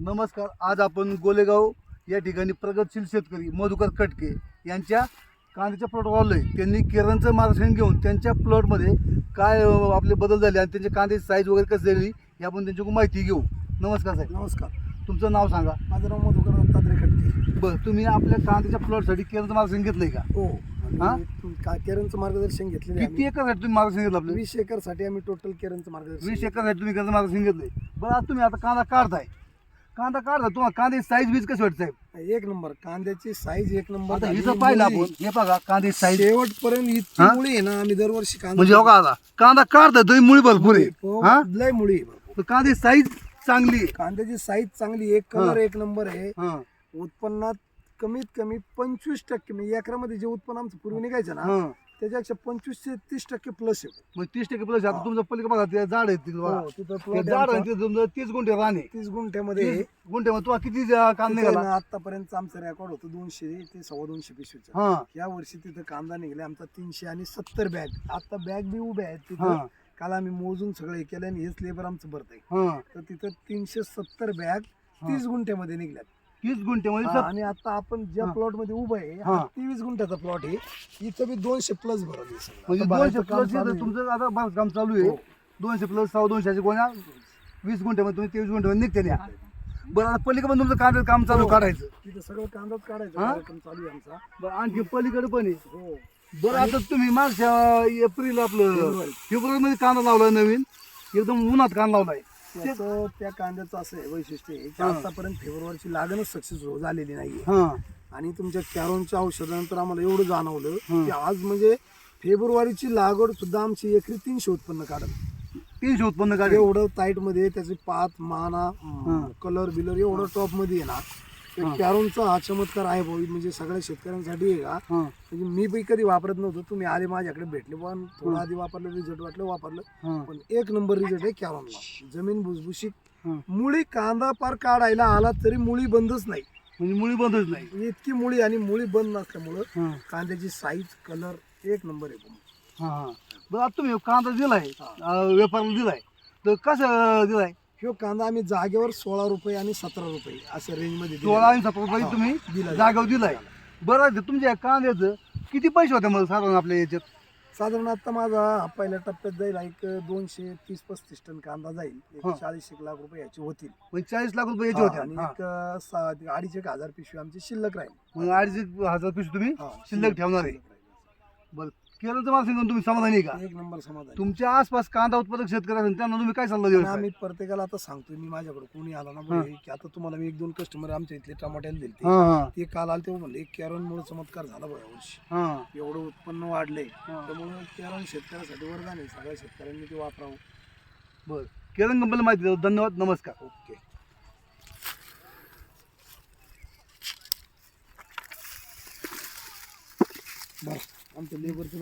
नमस्कार आज आपण गोलेगाव या ठिकाणी प्रगतशील शेतकरी मधुकर कटके यांच्या कांद्याच्या प्लॉटवर आहे त्यांनी केरळचं मार्गदर्शन घेऊन त्यांच्या प्लॉटमध्ये काय आपले बदल झाले आणि त्यांच्या कांद्याची साईज वगैरे कशी झाली हे आपण त्यांच्याकडून माहिती घेऊ. नमस्कार साहेब. नमस्कार. तुमचं नाव सांगा. माझं नाव मधुकर दत्तात्रय खडके बरं तुम्ही आपल्या कांद्याच्या प्लॉटसाठी केरळचं मार्गदर्शन घेतलंय का? हो. हा? का केरनचं मार्गदर्शन घेतलेलं किती एकरसाठी तुम्ही मार्गदर्शन घेतलं आपलं? वीस एकरसाठी आम्ही टोटल केरनचं मार्गदर्शन वीस एकरसाठी तुम्ही केरळचं मार्गदर्शन घेतलंय. बरं आज तुम्ही आता कांदा काढताय. कांदा काढता तुम्हाला कांद्याची साईज बीज कशी वाटत साहेब. एक नंबर कांद्याची साईज एक नंबर आता झाली. हिचं पाहिलं मुळी- आपण हे बघा कांद्याची साईज शेवटपर्यंत इतकी हा? मुळी आहे ना आम्ही दरवर्षी कांदा म्हणजे हो का आता कांदा काढताय तरी मुळी भरपूर आहे हो, हा लय मुळी आहे भरपूर. तर कांद्याची साईज चांगली आहे कांद्याची साईज चांगली एक कलर एक नंबर आहे हा, उत्पन्नात कमीत कमी पंचवीस टक्के म्हणजे एकरामध्ये जे उत्पन्न आमचं पूर्वी निघायचं ना हा. त्याच्यापेक्षा पंचवीस ते तीस टक्के प्लस आहे. मग तीस टक्के प्लस आता तुमचं पलीकडे बघा ते झाड तिथं बघा. हो, तिथं ते plot झाड आहे आहे आमचा. तिथं तुमचं तीस गुंठे राहणे तीस गुंठ्यामध्ये तीस गुंठे मग तुम्हाला किती कांदा निघाला आतापर्यंत आमचं रेकॉर्ड होतं दोनशे ते सव्वा दोनशे पिशवीचं. हा. या वर्षी तिथं कांदा निघाला आमचा तीनशे आणि सत्तर बॅग आता बॅग बी उभ्या आहेत हा. तिथं. काल आम्ही मोजून सगळं हे केलं आणि हेच लेबर आमचं भरत आहे हा. तर तिथं तीनशे सत्तर बॅग तीस गुंठ्यामध्ये निघल्यात. तीस गुंठे म्हणजे हा, आणि आता आपण ज्या हा. प्लॉटमध्ये उभं आहे हा. हा तेवीस गुंठ्याचा प्लॉट आहे इथं बी दोनशे प्लस भरत. म्हणजे दोनशे काम प्लस. तुमचं आता बरं काम चालू आहे हो. दोनशे प्लस सहा दोनशेची गोण्या वीस गुंठ्यामध्ये तुम्ही तेवीस गुंठ्यामध्ये निघते न्या बरं आता पलीकडे पण तुमचं कांदा काम चालू हो. काढायचं तिथं सगळं कांदाच काढायचं हा? कार्यक्रम चालू आहे आमचा बरं आणखी पलीकडे पण आहे हो बरं आता तुम्ही मागच्या एप्रिल आपलं फेब्रुवारी. फेब्रुवारी मध्ये कांदा लावलाय नवीन एकदम उन्हात कांदा लावलाय त्याचं त्या कांद्याचं असं आहे वैशिष्ट्य आहे की. आतापर्यंत फेब्रुवारीची लागणच सक्सेस झालेली नाहीये हा आणि तुमच्या कॅरोनच्या औषधानंतर आम्हाला एवढं जाणवलं. की आज म्हणजे फेब्रुवारीची लागवड सुद्धा आमची एकरी तीनशे उत्पन्न काढत तीनशे उत्पन्न काढे एवढं टाईटमध्ये त्याची पात माना. कलर बिलर एवढं टॉपमध्ये आहे ना हं. हा चमत्कार आहे भाऊ. म्हणजे सगळ्या शेतकऱ्यांसाठी आहे का हा. म्हणजे मी बी कधी वापरत नव्हतो. तुम्ही आले माझ्याकडे भेटले. पण थोडं आधी वापरलं रिझल्ट वाटलं वापरलं. हा. पण एक नंबर रिझल्ट आहे कॅरॉनला जमीन भुसभुशीत. हं. मुळी कांदा पार काढायला आला तरी मुळी बंदच नाही. म्हणजे मुळी बंदच नाही. इतकी मुळी आणि मुळी बंद नसल्यामुळं हा. कांद्याची साईज कलर एक नंबर आहे हा हा. बरं आता तुम्ही कांदा दिलाय. हा. अं, व्यापाऱ्याला दिलाय. तर कसं दिलाय? ह्यो कांदा आम्ही जागेवर सोळा रुपये आणि सतरा रुपये अशा रेंजमध्ये सोळा आणि सतरा रुपये. तुम्ही दिला जागेवर दिलाय बरं तुमच्या कांद्याचं किती पैसे होते मला साधारण आपल्या याच्यात साधारण आता माझा हा पहिल्या टप्प्यात जाईल एक दोनशे तीस पस्तीस टन कांदा जाईल एक हा. चाळीस एक लाख रुपये याचे होतील म्हणजे चाळीस लाख रुपये याचे हा, होते आणि हा. एक अं, सा- अडीच एक हजार पिशवी आमची शिल्लक राहील मग अडीच हजार पैसे तुम्ही हा, शिल्लक ठेवणार आहे. राहील. बरं केरळचं मला सांगून तुम्ही समाधानी आहे का? एक नंबर समाधान. तुमच्या आसपास कांदा उत्पादक शेतकरी असेल त्यांना तुम्ही काय सल्ला देऊ आम्ही प्रत्येकाला आता सांगतोय मी माझ्याकडे कोणी आला ना की आता तुम्हाला मी एक दोन कस्टमर आमच्या इथले टमाट्याला दिले ते. काल आले तेव्हा म्हणले कॅरन मुळे चमत्कार झाला बघ यावर्षी हा. एवढं उत्पन्न वाढलंय. त्यामुळे कॅरन शेतकऱ्यासाठी वरदान आहे सगळ्या शेतकऱ्यांनी ते वापरावं. बरं. केरळ कंपनीला माहिती देतो धन्यवाद नमस्कार. ओके. बरं. आमच्या लेबरचं